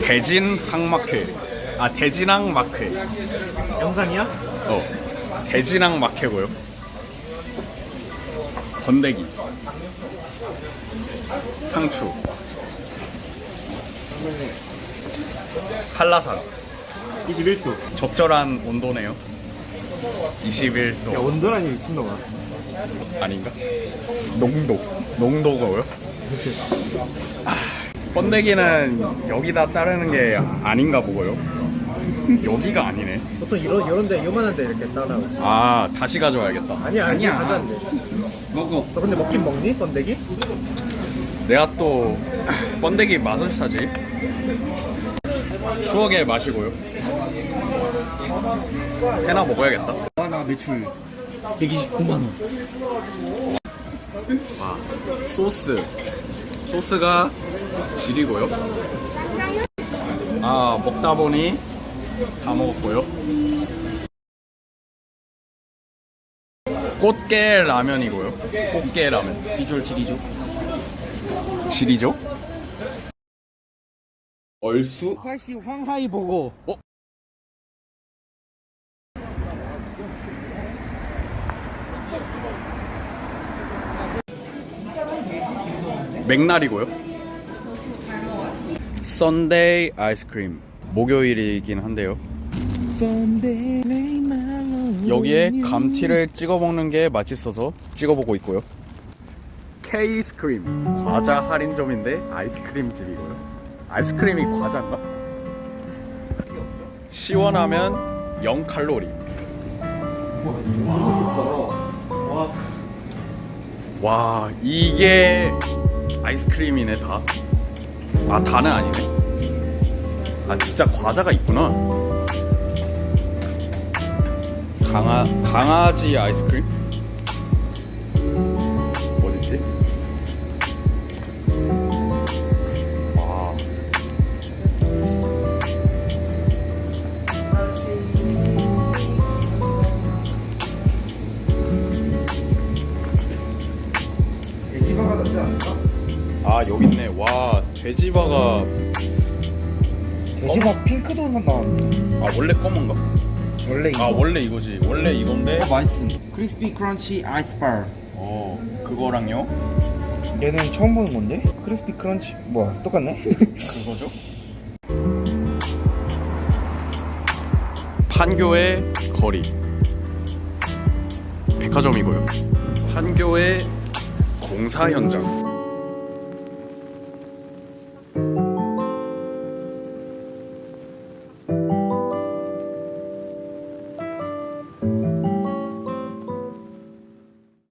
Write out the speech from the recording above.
대진 항마크. 아 대진항 마크. 영상이야? 어. 대진항 마케고요. 건더기. 상추. 한라산. 21도. 적절한 온도네요. 21도. 야 온도라니 미친놈아. 아닌가? 농도. 농도가요? 아, 번데기는 여기다 따르는 게 아닌가 보고요. 여기가 아니네. 보통 이런 이런데 요만한데 이렇게 따라오지. 아 다시 가져와야겠다. 아니야 아니야 가져왔네. 먹어. 너 근데 먹긴 먹니 번데기? 내가 또 번데기 맛을 사지. 추억의 맛이고요. 해나 먹어야겠다. 아나 매출 129만 원. 아, 소스. 소스가 질이고요. 아, 먹다 보니 다 먹었고요. 꽃게 라면이고요. 꽃게 라면. 비주얼 질이죠. 질이죠? 얼수? 팔씨 황하이 보고. 어? 맥날이고요. 썬데이 아이스크림. 목요일이긴 한데요. 여기에 감튀를 찍어 먹는 게 맛있어서 찍어 보고 있고요. K스크림 과자 할인점인데 아이스크림 집이고요. 아이스크림이 과자인가? 시원하면 0 칼로리. 와. 와 이게 아이스크림이네 다. 아 다는 아니네. 아 진짜 과자가 있구나. 강아 강아지 아이스크림? 아 여기 있네. 와 돼지바가 돼지바 핑크도 나왔네. 아 원래 검은가? 원래 아 원래 이거지. 원래 이건데. 맛있음. 크리스피 크런치 아이스바. 어 그거랑요. 얘는 처음 보는 건데? 크리스피 크런치 뭐야 똑같네? 그거죠? 판교의 거리 백화점이고요. 판교의 공사 현장.